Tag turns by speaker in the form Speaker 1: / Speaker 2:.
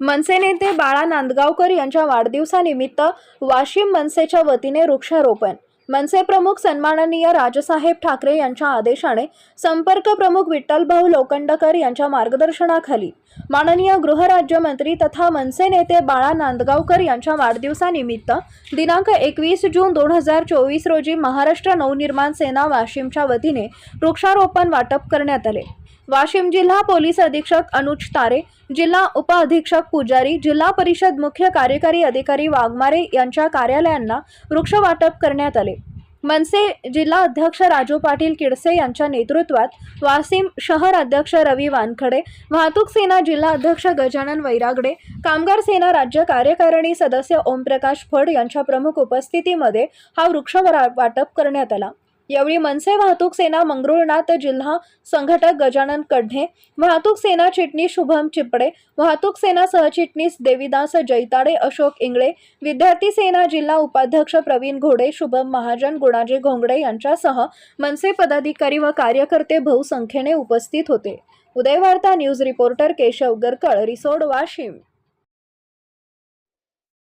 Speaker 1: मनसे नेते बाळा नांदगावकर यांच्या वाढदिवसानिमित्त वाशिम मनसेच्या वतीने वृक्षारोपण. मनसे प्रमुख सन्माननीय राजसाहेब ठाकरे यांच्या आदेशाने संपर्क प्रमुख विठ्ठलभाऊ लोखंडकर यांच्या मार्गदर्शनाखाली माननीय गृहराज्यमंत्री तथा मनसे नेते बाळा नांदगावकर यांच्या वाढदिवसानिमित्त दिनांक एकवीस जून दोन हजार चोवीस रोजी महाराष्ट्र नवनिर्माण सेना वाशिमच्या वतीने वृक्षारोपण वाटप करण्यात आले. वाशिम जिल्हा पोलीस अधीक्षक अनुज तारे जिल्हा उपअधीक्षक पुजारी जिल्हा परिषद मुख्य कार्यकारी अधिकारी वाघमारे यांच्या कार्यालयांना वृक्ष वाटप करण्यात आले. मनसे जिल्हा अध्यक्ष राजू पाटील किडसे यांच्या नेतृत्वात वाशिम शहर अध्यक्ष रवी वानखडे वाहतूक सेना जिल्हा अध्यक्ष गजानन वैरागडे कामगार सेना राज्य कार्यकारिणी सदस्य ओमप्रकाश फड यांच्या प्रमुख उपस्थितीमध्ये हा वृक्ष वाटप करण्यात आला. यावेळी मनसे वाहतूक सेना मंगरुळनाथ जिल्हा संघटक गजानन कढणे वाहतूक सेना चिटणीस शुभम चिपडे वाहतूक सेना सहचिटणीस देविदास जैताडे अशोक इंगळे विद्यार्थी सेना जिल्हा उपाध्यक्ष प्रवीण घोडे शुभम महाजन गुणाजी घोंगडे यांच्यासह मनसे पदाधिकारी व कार्यकर्ते बहुसंख्येने उपस्थित होते. Udayvarta news reporter Keshav Garkal Risod Washim.